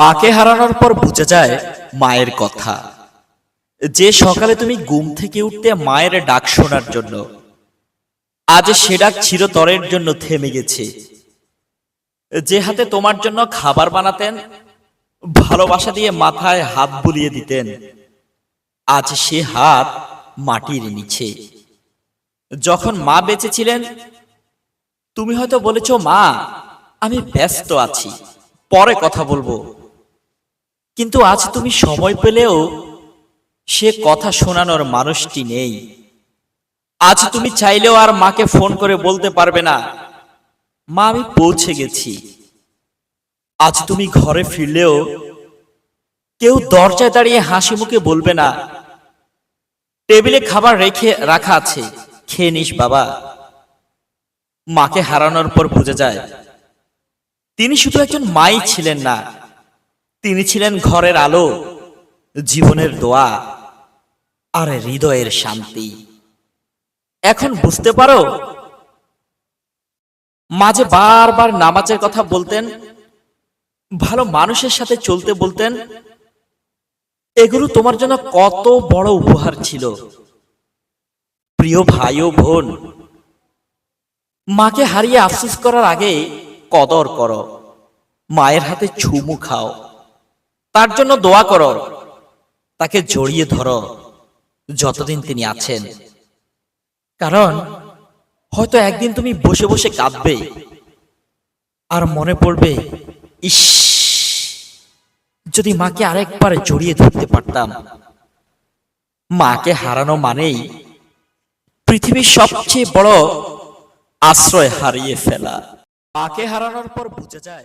মাকে হারানোর পর বুঝে যায় মায়ের কথা। যে সকালে তুমি ঘুম থেকে উঠতে মায়ের ডাক শোনার জন্য, আজ সে ডাক চিরতরের জন্য থেমে গেছে। যে হাতে তোমার জন্য খাবার বানাতেন, ভালোবাসা দিয়ে মাথায় হাত বুলিয়ে দিতেন, আজ সে হাত মাটির নিচে। যখন মা বেঁচে ছিলেন তুমি হয়তো বলেছ, মা, আমি ব্যস্ত আছি, পরে কথা বলব। কিন্তু আজ তুমি সময় পেলেও সে কথা শোনানোর মানুষটি নেই। আজ তুমি চাইলেও আর মাকে ফোন করে বলতে পারবে না। মা, আমি পৌঁছে গেছি। আজ তুমি ঘরে ফিরলেও কেউ দরজায় দাঁড়িয়ে হাসি মুখে বলবে না। টেবিলে খাবার রেখে রাখা আছে। খেয়ে নিস, বাবা। মাকে হারানোর পর বুঝে যায়। তিনি শুধু একজন মাই ছিলেন না তিনি ছিলেন ঘরের আলো, জীবনের দোয়া আর হৃদয়ের শান্তি। এখন বুঝতে পারো? মাঝে বারবার নামাজের কথা বলতেন, ভালো মানুষের সাথে চলতে বলতেন। এগুলো তোমার জন্য কত বড় উপহার ছিল। প্রিয় ভাই ও বোন, মাকে হারিয়ে আফসোস করার আগে কদর করো, মায়ের হাতে চুমু খাও। তার জন্য দোয়া করো। তাকে জড়িয়ে ধরো। যতদিন তিনি আছেন। কারণ, হয়তো একদিন তুমি বসে বসে কাঁদবে। আর মনে পড়বে, ইস, যদি মাকে আরেকবার জড়িয়ে ধরতে পারতাম। মাকে হারানো মানেই পৃথিবীর সবচেয়ে বড় আশ্রয় হারিয়ে ফেলা। মাকে হারানোর পর বুঝে যায়